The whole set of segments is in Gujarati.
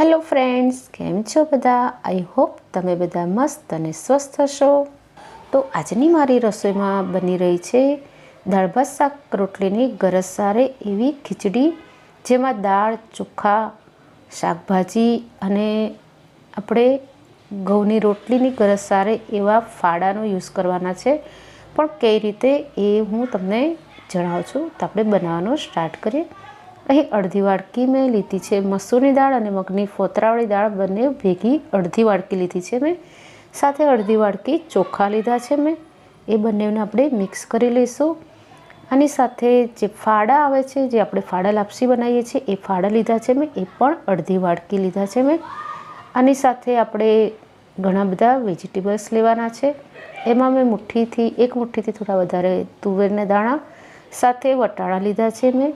હેલો ફ્રેન્ડ્સ કેમ છો બધા? આઈ હોપ તમે બધા મસ્ત અને સ્વસ્થ હશો. તો આજની મારી રસોઈમાં બની રહી છે દાળ ભાત, શાક રોટલીની ગરસારે એવી ખીચડી, જેમાં દાળ, ચોખા, શાકભાજી અને આપણે ઘઉંની રોટલીની ગરસારે એવા ફાડાનો યુઝ કરવાના છે. પણ કઈ રીતે એ હું તમને જણાવું છું. તો આપણે બનાવવાનો સ્ટાર્ટ કરીએ. અહીં અડધી વાડકી મેં લીધી છે. મસૂરની દાળ અને મગની ફોતરાવાળી દાળ બંને ભેગી અડધી વાડકી લીધી છે મેં. સાથે અડધી વાડકી ચોખા લીધા છે મેં. એ બંનેને આપણે મિક્સ કરી લઈશું. આની સાથે જે ફાડા આવે છે, જે આપણે ફાડા લાપસી બનાવીએ છીએ, એ ફાડા લીધા છે મેં. એ પણ અડધી વાડકી લીધા છે મેં. આની સાથે આપણે ઘણા બધા વેજીટેબલ્સ લેવાના છે. એમાં મેં મુઠ્ઠીથી, એક મુઠ્ઠીથી થોડા વધારે તુવેરના દાણા, સાથે વટાણા લીધા છે મેં.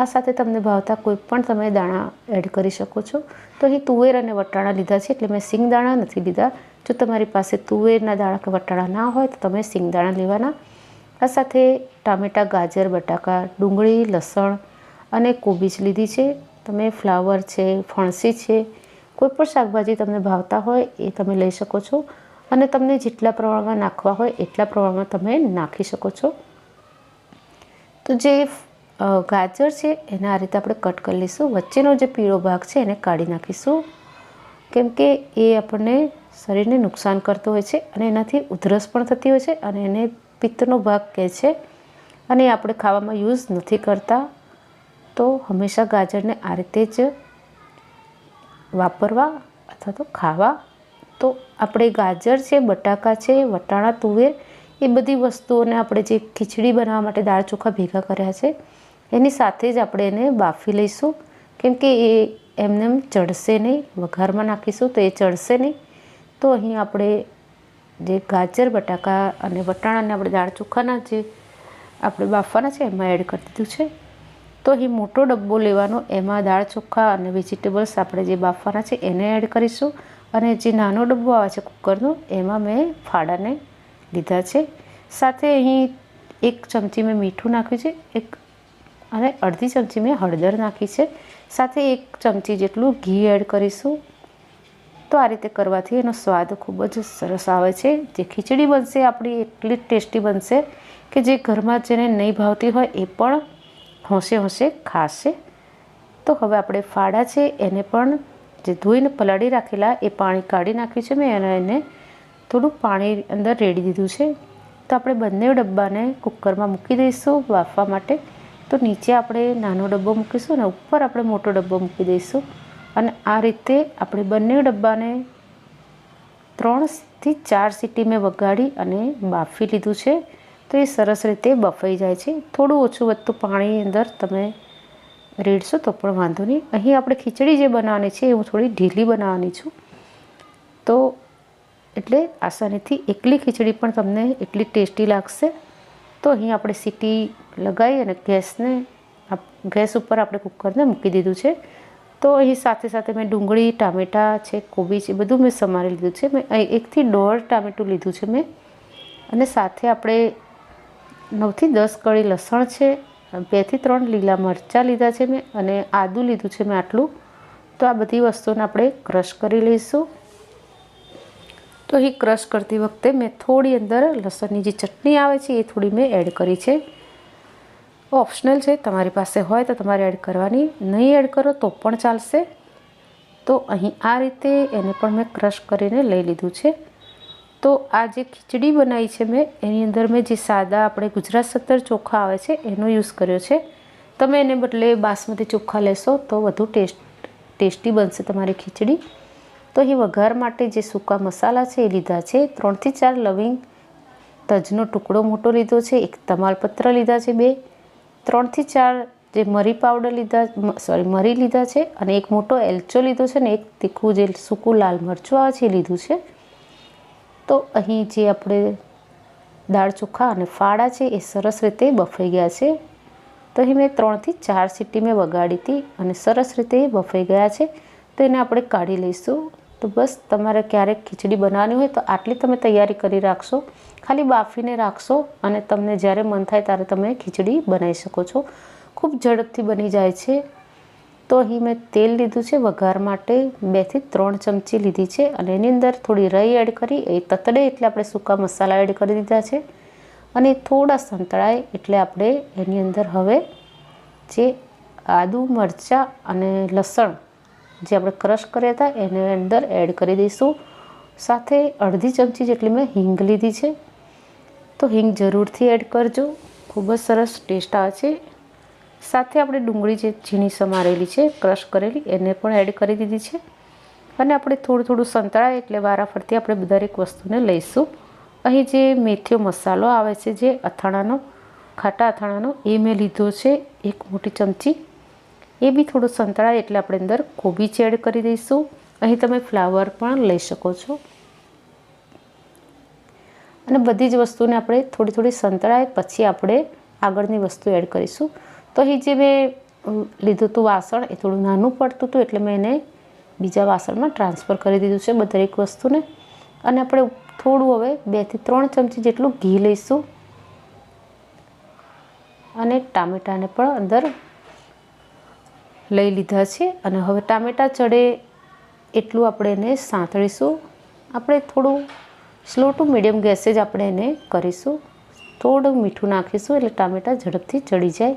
આ સાથે તમને ભાવતા કોઈ પણ તમે દાણા એડ કરી શકો છો. તો અહીં તુવેર અને વટાણા લીધા છે, એટલે મેં સિંગ દાણા નથી લીધા. જો તમારી પાસે તુવેરના દાણા કે વટાણા ના હોય, તો તમે સિંગ દાણા લેવાના. આ સાથે ટામેટાં, ગાજર, બટાકા, ડુંગળી, લસણ અને કોબીજ લીધી છે. તમે ફ્લાવર છે, ફણસી છે, કોઈ પણ શાકભાજી તમને ભાવતા હોય એ તમે લઈ શકો છો. અને તમને જેટલા પ્રમાણમાં નાખવા હોય એટલા પ્રમાણમાં તમે નાખી શકો છો. તો જે ગાજર છે, એને આ રીતે આપણે કટ કરી લઈશું. વચ્ચેનો જે પીળો ભાગ છે, એને કાઢી નાખીશું. કેમ કે એ આપણને શરીરને નુકસાન કરતો હોય છે અને એનાથી ઉધરસ પણ થતી હોય છે અને એને પિત્તનો ભાગ કહે છે અને એ આપણે ખાવામાં યુઝ નથી કરતા. તો હંમેશા ગાજરને આ રીતે જ વાપરવા અથવા તો ખાવા. તો આપણે ગાજર છે, બટાકા છે, વટાણા, તુવેર એ બધી વસ્તુઓને આપણે જે ખીચડી બનાવવા માટે દાળ ચોખા ભેગા કર્યા છે એની સાથે જ આપણે એને બાફી લઈશું. કેમ કે એ એમને એમ ચડશે નહીં, વઘારમાં નાખીશું તો એ ચડશે નહીં. તો અહીં આપણે જે ગાજર, બટાકા અને વટાણાને આપણે દાળ ચોખાના જે આપણે બાફવાના છે, એમાં એડ કરી દીધું છે. તો અહીં મોટો ડબ્બો લેવાનો, એમાં દાળ ચોખા અને વેજીટેબલ્સ આપણે જે બાફવાના છે, એને એડ કરીશું. અને જે નાનો ડબ્બો આવે છે કુકરનો, એમાં મેં ફાડાને લીધા છે. સાથે અહીં એક ચમચી મેં મીઠું નાખ્યું છે, એક અને અડધી ચમચી મેં હળદર નાખી છે. સાથે એક ચમચી જેટલું ઘી એડ કરીશું. તો આ રીતે કરવાથી એનો સ્વાદ ખૂબ જ સરસ આવે છે. જે ખીચડી બનશે, આપણી એટલી ટેસ્ટી બનશે કે જે ઘરમાં જેને નહીં ભાવતી હોય એ પણ હોંશે હોંશે ખાશે. તો હવે આપણે ફાડા છે, એને પણ જે ધોઈને પલાળી રાખેલા એ પાણી કાઢી નાખ્યું છે મેં અને એને થોડું પાણી અંદર રેડી દીધું છે. તો આપણે બંને ડબ્બાને કુકરમાં મૂકી દઈશું બાફવા માટે. તો નીચે આપણે નાનો ડબ્બો મૂકીશું અને ઉપર આપણે મોટો ડબ્બો મૂકી દઈશું. અને આ રીતે આપણે બંને ડબ્બાને ત્રણથી ચાર સીટી મેં વગાડી અને બાફી લીધું છે. તો એ સરસ રીતે બફાઈ જાય છે. થોડું ઓછું વધતું પાણી અંદર તમે રેડશો તો પણ વાંધો નહીં. અહીં આપણે ખીચડી જે બનાવવાની છે એ હું થોડી ઢીલી બનાવવાની છું. તો એટલે આસાનીથી એકલી ખીચડી પણ તમને એટલી ટેસ્ટી લાગશે. તો અહીં આપણે સીટી લગાવી અને ગેસને ગેસ ઉપર આપણે કુકરને મૂકી દીધું છે. તો અહીં સાથે સાથે મેં ડુંગળી, ટામેટાં છે, કોબી છે બધું મેં સમારી લીધું છે. મેં એકથી દોઢ ટામેટું લીધું છે મેં. અને સાથે આપણે નવથી દસ કળી લસણ છે, બેથી ત્રણ લીલા મરચાં લીધા છે મેં અને આદું લીધું છે મેં આટલું. તો આ બધી વસ્તુને આપણે ક્રશ કરી લઈશું. તો અહીં ક્રશ કરતી વખતે મેં થોડી અંદર લસણની જે ચટણી આવે છે એ થોડી મેં એડ કરી છે. ઓપ્શનલ છે, તમારી પાસે હોય તો તમારે એડ કરવાની. નહીં એડ કરો તો પણ ચાલશે. તો અહીં આ રીતે એને પણ મેં ક્રશ કરીને લઈ લીધું છે. તો આ જે ખીચડી બનાવી છે મેં, એની અંદર મેં જે સાદા આપણે ગુજરાત સત્તર ચોખા આવે છે, એનો યુઝ કર્યો છે. તમે એને બદલે બાસમતી ચોખા લેશો તો વધુ ટેસ્ટ, ટેસ્ટી બનશે તમારી ખીચડી. તો એ વઘાર માટે જે સૂકા મસાલા છે એ લીધા છે. ત્રણથી ચાર લવિંગ તજનો ટુકડો મોટો લીધો છે. એક તમાલપત્ર લીધા છે બે. ત્રણથી ચાર જે મરી પાવડર લીધા સોરી મરી લીધા છે અને એક મોટો એલચો લીધો છે ને એક તીખું જે સૂકું લાલ મરચું આવે છે એ લીધું છે. તો અહીં જે આપણે દાળ ચોખા અને ફાળા છે એ સરસ રીતે બફાઈ ગયા છે. તો અહીં મેં ત્રણથી ચાર સીટી મેં વગાડી હતી અને સરસ રીતે બફાઈ ગયા છે. તો એને આપણે કાઢી લઈશું. તો બસ તમારે ક્યારેક ખીચડી બનાવવાની હોય તો આટલી તમે તૈયારી કરી રાખશો. ખાલી બાફીને રાખશો અને તમને જ્યારે મન થાય ત્યારે તમે ખીચડી બનાવી શકો છો. ખૂબ ઝડપથી બની જાય છે. તો અહીં મેં તેલ લીધું છે, વઘાર માટે બેથી ત્રણ ચમચી લીધી છે અને એની અંદર થોડી રઈ એડ કરી, એ તતડે એટલે આપણે સૂકા મસાલા એડ કરી દીધા છે. અને થોડા સંતળાય એટલે આપણે એની અંદર હવે જે આદુ, મરચાં અને લસણ જે આપણે ક્રશ કર્યા હતા, એને અંદર એડ કરી દઈશું. સાથે અડધી ચમચી જેટલી મેં હિંગ લીધી છે. તો હિંગ જરૂરથી એડ કરજો. ખૂબ જ સરસ ટેસ્ટ આવે છે. સાથે આપણે ડુંગળી જે ઝીણી સમારેલી છે, ક્રશ કરેલી, એને પણ એડ કરી દીધી છે. અને આપણે થોડું થોડું સંતળાય એટલે વારાફરતી આપણે દરેક વસ્તુને લઈશું. અહીં જે મેથીઓ મસાલો આવે છે, જે અથાણાનો, ખાટા અથાણાનો, એ મેં લીધો છે એક મોટી ચમચી. એ બી થોડું સંતળાય એટલે આપણે અંદર કોબીજ એડ કરી દઈશું. અહીં તમે ફ્લાવર પણ લઈ શકો છો. અને બધી જ વસ્તુને આપણે થોડી થોડી સંતળાય, પછી આપણે આગળની વસ્તુ એડ કરીશું. તો અહીં જે મેં લીધું હતું વાસણ એ થોડું નાનું પડતું હતું એટલે મેં એને બીજા વાસણમાં ટ્રાન્સફર કરી દીધું છે દરેક વસ્તુને. અને આપણે થોડું હવે બેથી ત્રણ ચમચી જેટલું ઘી લઈશું. અને ટામેટાને પણ અંદર લઈ લીધા છે અને હવે ટામેટાં ચડે એટલું આપણે એને સાંતળીશું. આપણે થોડું સ્લો ટુ મીડિયમ ગેસે જ આપણે એને કરીશું. થોડું મીઠું નાખીશું એટલે ટામેટાં ઝડપથી ચડી જાય.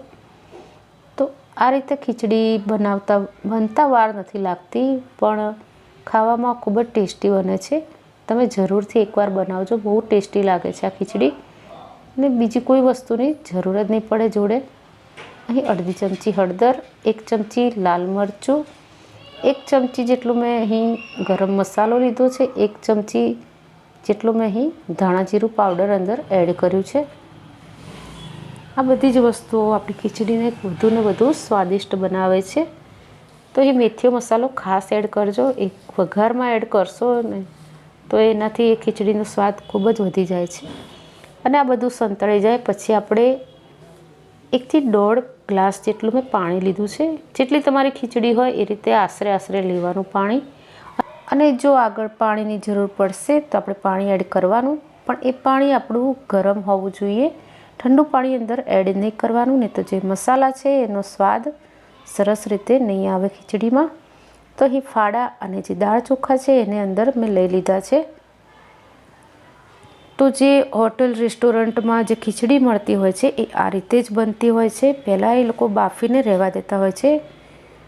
તો આ રીતે ખીચડી બનાવતા, બનતા વાર નથી લાગતી, પણ ખાવામાં ખૂબ જ ટેસ્ટી બને છે. તમે જરૂરથી એકવાર બનાવજો, બહુ ટેસ્ટી લાગે છે આ ખીચડી. ને બીજી કોઈ વસ્તુની જરૂર જ નહીં પડે જોડે. અહીં અડધી ચમચી હળદર, એક ચમચી લાલ મરચું, એક ચમચી જેટલું મેં અહીં ગરમ મસાલો લીધો છે, એક ચમચી જેટલું મેં અહીં ધાણા જીરું પાવડર અંદર એડ કર્યું છે. આ બધી જ વસ્તુઓ આપણી ખીચડીને વધુ ને વધુ સ્વાદિષ્ટ બનાવે છે. તો એ મેથીઓ મસાલો ખાસ એડ કરજો, એક વઘારમાં એડ કરશો ને તો એનાથી એ ખીચડીનો સ્વાદ ખૂબ જ વધી જાય છે. અને આ બધું સંતળાઈ જાય, પછી આપણે એકથી દોઢ ગ્લાસ જેટલું મેં પાણી લીધું છે. જેટલી તમારી ખીચડી હોય એ રીતે આશરે આશરે લેવાનું પાણી. અને જો આગળ પાણીની જરૂર પડશે તો આપણે પાણી એડ કરવાનું. પણ એ પાણી આપણું ગરમ હોવું જોઈએ. ઠંડુ પાણી અંદર એડ નહીં કરવાનું, નહીં તો જે મસાલા છે એનો સ્વાદ સરસ રીતે નહીં આવે ખીચડીમાં. તો અહીં ફાડા અને જે દાળ ચોખા છે એને અંદર મેં લઈ લીધા છે. તો જે હોટલ, રેસ્ટોરન્ટમાં જે ખીચડી મળતી હોય છે, એ આ રીતે જ બનતી હોય છે. પહેલાં એ લોકો બાફીને રહેવા દેતા હોય છે.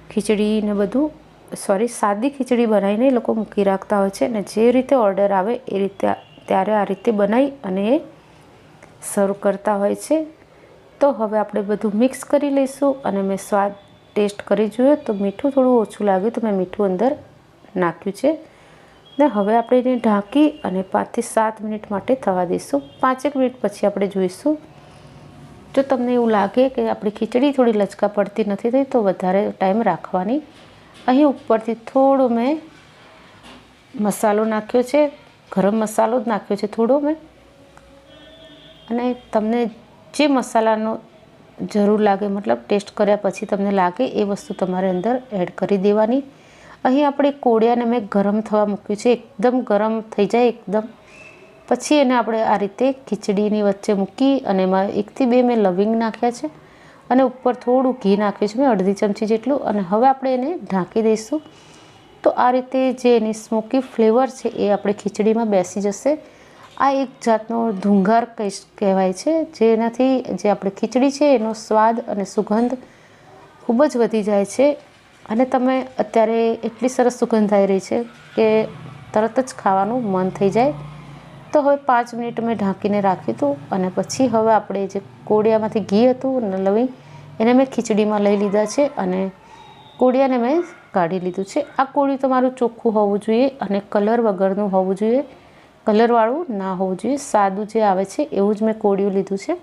ખીચડીને બધું સોરી સાદી ખીચડી બનાવીને એ લોકો મૂકી રાખતા હોય છે અને જે રીતે ઓર્ડર આવે એ રીતે ત્યારે આ રીતે બનાવી અને એ સર્વ કરતા હોય છે. તો હવે આપણે બધું મિક્સ કરી લઈશું અને મેં સ્વાદ ટેસ્ટ કરી જોયો, તો મીઠું થોડું ઓછું લાગ્યું તો મેં મીઠું અંદર નાખ્યું છે. ને હવે આપણે એને ઢાંકી અને પાંચથી સાત મિનિટ માટે થવા દઈશું. પાંચેક મિનિટ પછી આપણે જોઈશું. જો તમને એવું લાગે કે આપણી ખીચડી થોડી લચકા પડતી નથી થઈ, તો વધારે ટાઈમ રાખવાની. અહીં ઉપરથી થોડો મેં મસાલો નાખ્યો છે. ગરમ મસાલો જ નાખ્યો છે થોડો મેં. અને તમને જે મસાલાનો જરૂર લાગે, મતલબ ટેસ્ટ કર્યા પછી તમને લાગે, એ વસ્તુ તમારે અંદર એડ કરી દેવાની. અહીં આપણે કોળિયાને મેં ગરમ થવા મૂક્યું છે. એકદમ ગરમ થઈ જાય, એકદમ. પછી એને આપણે આ રીતે ખીચડીની વચ્ચે મૂકી અને એમાં એકથી બે મેં લવિંગ નાખ્યા છે અને ઉપર થોડું ઘી નાખ્યું છે, મેં અડધી ચમચી જેટલું. અને હવે આપણે એને ઢાંકી દઈશું. તો આ રીતે જે એની સ્મોકી ફ્લેવર છે એ આપણે ખીચડીમાં બેસી જશે. આ એક જાતનો ધુંગાર કહી કહેવાય છે, જેનાથી જે આપણે ખીચડી છે એનો સ્વાદ અને સુગંધ ખૂબ જ વધી જાય છે. અને તમે અત્યારે એટલી સરસ સુગંધ આવી રહી છે કે તરત જ ખાવાનું મન થઈ જાય. તો હવે પાંચ મિનિટ મેં ઢાંકીને રાખ્યું હતું અને પછી હવે આપણે જે કોળિયામાંથી ઘી હતું અને લવિંગ, એને મેં ખીચડીમાં લઈ લીધા છે અને કોળિયાને મેં કાઢી લીધું છે. આ કોળિયું તમારું ચોખ્ખું હોવું જોઈએ અને કલર વગરનું હોવું જોઈએ. કલરવાળું ના હોવું જોઈએ. સાદું જે આવે છે એવું જ મેં કોળિયું લીધું છે.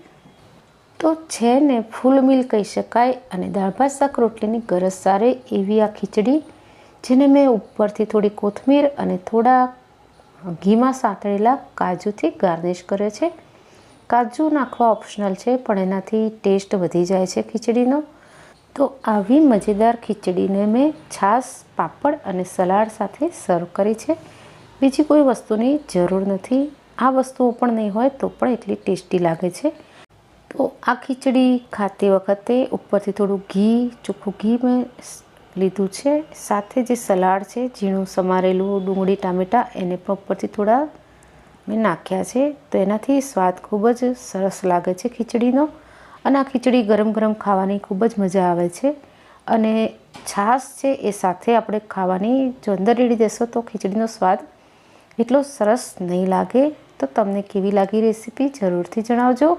તો છે ને ફૂલ મિલ કહી શકાય અને દાળ ભાત, શાક, રોટલીની ગરજ સારે એવી આ ખીચડી, જેને મેં ઉપરથી થોડી કોથમીર અને થોડા ઘીમાં સાંતળેલા કાજુથી ગાર્નિશ કરે છે. કાજુ નાખવા ઓપ્શનલ છે, પણ એનાથી ટેસ્ટ વધી જાય છે ખીચડીનો. તો આવી મજેદાર ખીચડીને મેં છાશ, પાપડ અને સલાડ સાથે સર્વ કરી છે. બીજી કોઈ વસ્તુની જરૂર નથી. આ વસ્તુઓ પણ નહીં હોય તો પણ એટલી ટેસ્ટી લાગે છે. તો આ ખીચડી ખાતી વખતે ઉપરથી થોડું ઘી, ચોખ્ખું ઘી મેં લીધું છે. સાથે જે સલાડ છે, ઝીણું સમારેલું ડુંગળી, ટામેટાં, એને પણ ઉપરથી થોડા મેં નાખ્યા છે. તો એનાથી સ્વાદ ખૂબ જ સરસ લાગે છે ખીચડીનો. અને આ ખીચડી ગરમ ગરમ ખાવાની ખૂબ જ મજા આવે છે. અને છાશ છે એ સાથે આપણે ખાવાની, જો અંદર રેડી દેશો તો ખીચડીનો સ્વાદ એટલો સરસ નહીં લાગે. તો તમને કેવી લાગી રેસીપી જરૂરથી જણાવજો.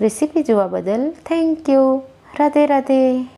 રેસીપી જોવા બદલ થેન્ક યુ રાધે રાધે.